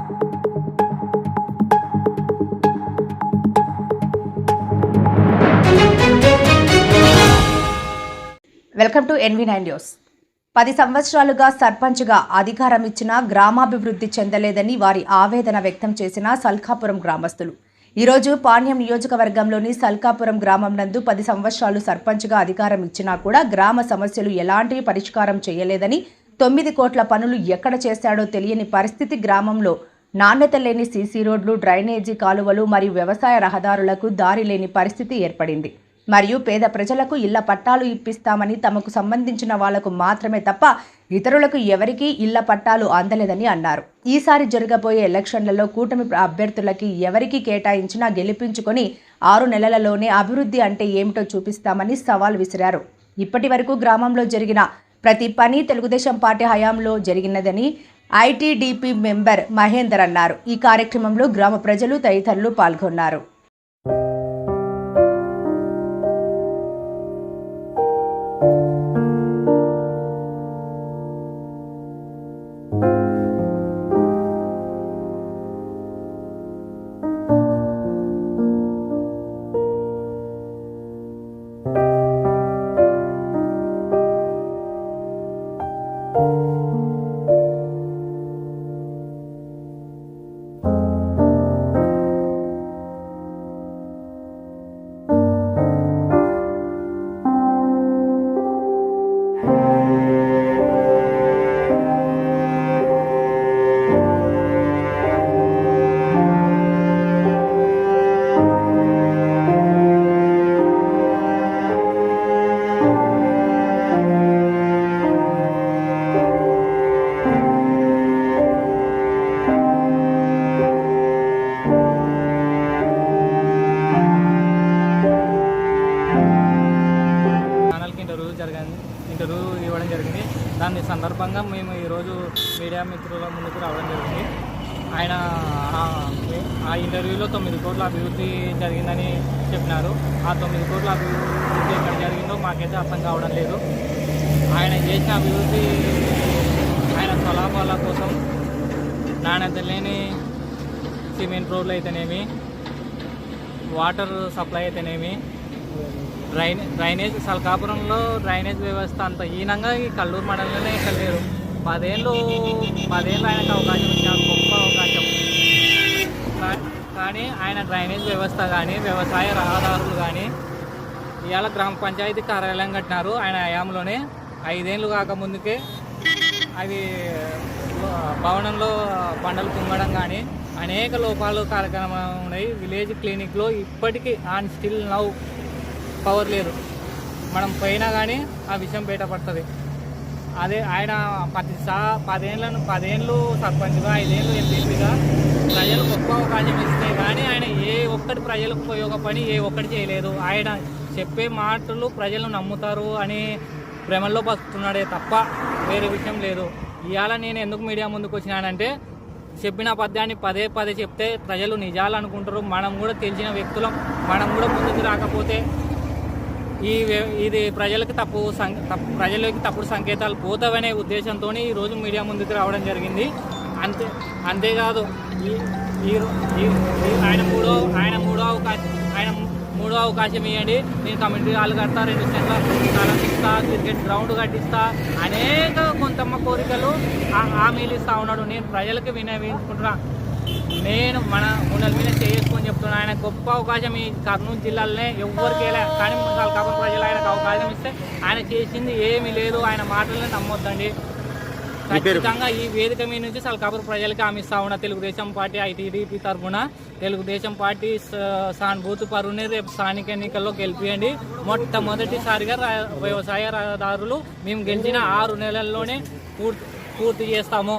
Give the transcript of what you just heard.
Welcome to NV nine news. పది సంవత్సరాలుగా సర్పంచ్గా అధికారం ఇచ్చినా గ్రామాభివృద్ధి చెందలేదని వారి ఆవేదన వ్యక్తం చేసిన సల్కాపురం గ్రామస్తులు. ఈరోజు పాణ్యం నియోజకవర్గంలోని సల్కాపురం గ్రామం నందు పది సంవత్సరాలు సర్పంచ్గా అధికారం ఇచ్చినా కూడా గ్రామ సమస్యలు ఎలాంటి పరిష్కారం చేయలేదని తొమ్మిది కోట్ల పనులు ఎక్కడ చేశాడో తెలియని పరిస్థితి గ్రామంలో నాణ్యత లేని సీసీ రోడ్లు డ్రైనేజీ కాలువలు మరియు వ్యవసాయ రహదారులకు దారి లేని పరిస్థితి ఏర్పడింది. మరియు పేద ప్రజలకు ఇళ్ళ పట్టాలు ఇప్పిస్తామని తమకు సంబంధించిన వాళ్ళకు మాత్రమే తప్ప ఇతరులకు ఎవరికీ ఇళ్ళ పట్టాలు అందలేదని అన్నారు. ఈసారి జరగబోయే ఎలక్షన్లలో కూటమి అభ్యర్థులకి ఎవరికి కేటాయించినా గెలిపించుకొని ఆరు నెలలలోనే అభివృద్ధి అంటే ఏమిటో చూపిస్తామని సవాల్ విసిరారు. ఇప్పటి వరకు గ్రామంలో జరిగిన ప్రతి పని తెలుగుదేశం పార్టీ హయాంలో జరిగినదని ఐటీడీపీ మెంబర్ మహేందర్ అన్నారు. ఈ కార్యక్రమంలో గ్రామ ప్రజలు తదితరులు పాల్గొన్నారు. దాని సందర్భంగా మేము ఈరోజు మీడియా మిత్రుల ముందుకు రావడం జరిగింది. ఆయన ఆ- ఇంటర్వ్యూలో తొమ్మిది కోట్ల అభివృద్ధి జరిగిందని చెప్పినారు. ఆ తొమ్మిది కోట్ల అభివృద్ధి ఎక్కడ జరిగిందో మాకైతే అర్థం కావడం లేదు. ఆయన చేసిన అభివృద్ధి ఆయన స్వలాభాల కోసం నాణ్యత లేని సిమెంట్ రోడ్లు అయితేనేమి వాటర్ సప్లై అయితేనేమి డ్రైనే డ్రైనేజ్ సల్కాపురంలో డ్రైనేజ్ వ్యవస్థ అంత హీనంగా ఈ కల్లూరు మండలంలోనే ఇక్కడ లేరు. పదేళ్ళు పదేళ్ళు ఆయనకు అవకాశం ఉంది గొప్ప అవకాశం. కా- కానీ ఆయన డ్రైనేజ్ వ్యవస్థ కానీ వ్యవసాయ రహదారులు కానీ ఇవాళ గ్రామ పంచాయతీ కార్యాలయం కట్టినారు ఆయన హయాంలోనే. ఐదేళ్ళు కాకముందుకే అవి భవనంలో బండలు కుంగడం కానీ అనేక లోపాలు కార్యక్రమాలు ఉన్నాయి. విలేజ్ క్లినిక్లో ఇప్పటికీ ఆన్ స్టిల్ నౌ పవర్ లేదు. మనం పోయినా కానీ ఆ విషయం బయటపడుతుంది అదే ఆయన పది సా పదేళ్ళను పదేళ్ళు సర్పంచ్గా ఐదేళ్ళు ఎంపీగా ప్రజలకు గొప్ప అవకాశం ఇస్తే కానీ ఆయన ఏ ఒక్కటి ప్రజలకు ఉపయోగ పని ఏ ఒక్కటి చేయలేదు. ఆయన చెప్పే మాటలు ప్రజలు నమ్ముతారు అని భ్రమల్లో బతుకుతున్నాడే తప్ప వేరే విషయం లేదు. ఇవాళ నేను ఎందుకు మీడియా ముందుకు వచ్చినానంటే చెప్పిన పద్యాన్ని పదే పదే చెప్తే ప్రజలు నిజాలు అనుకుంటారు. మనం కూడా తెలిసిన వ్యక్తులం మనం కూడా ముందుకు రాకపోతే ఈ ఇది ప్రజలకు తప్పు సం- తప్పు ప్రజలకి తప్పుడు సంకేతాలు పోతావనే ఉద్దేశంతో ఈరోజు మీడియా ముందుకు రావడం జరిగింది. అంతే అంతేకాదు ఆయన మూడో ఆయన మూడో అవకాశం ఆయన మూడో అవకాశం ఇవ్వండి నేను కమ్యూనిటీ హాల్ కడతా రెండు సెంట్ల స్థలం ఇస్తా క్రికెట్ గ్రౌండ్ కట్టిస్తా. అనేక కొంతమ్మ కోరికలు ఆ- హామీలు ఇస్తా ఉన్నాడు. నేను ప్రజలకు వినవించుకుంటున్నా. నేను మన ఉన్నల మీద చేసుకొని చెప్తున్నా. ఆయన గొప్ప అవకాశం ఈ కర్నూలు జిల్లాలోనే ఎవ్వరికి వెళ్ళా కానీ సల్కాపురం ప్రజలు ఆయనకు అవకాశం ఇస్తే ఆయన చేసింది ఏమీ లేదు. ఆయన మాటలనే నమ్మొద్దండి. ఖచ్చితంగా ఈ వేదిక మీద నుంచి సల్కాపురం ప్రజలకి హామీ ఇస్తా ఉన్నా. తెలుగుదేశం పార్టీ ఐటీడీపీ తరఫున. తెలుగుదేశం పార్టీ సానుభూతి పరుని రేపు స్థానిక ఎన్నికల్లో గెలిపియండి. మొట్టమొదటిసారిగా వ్యవసాయ రహదారులు మేము గెలిచిన ఆరు నెలల్లోనే పూర్తి పూర్తి చేస్తాము.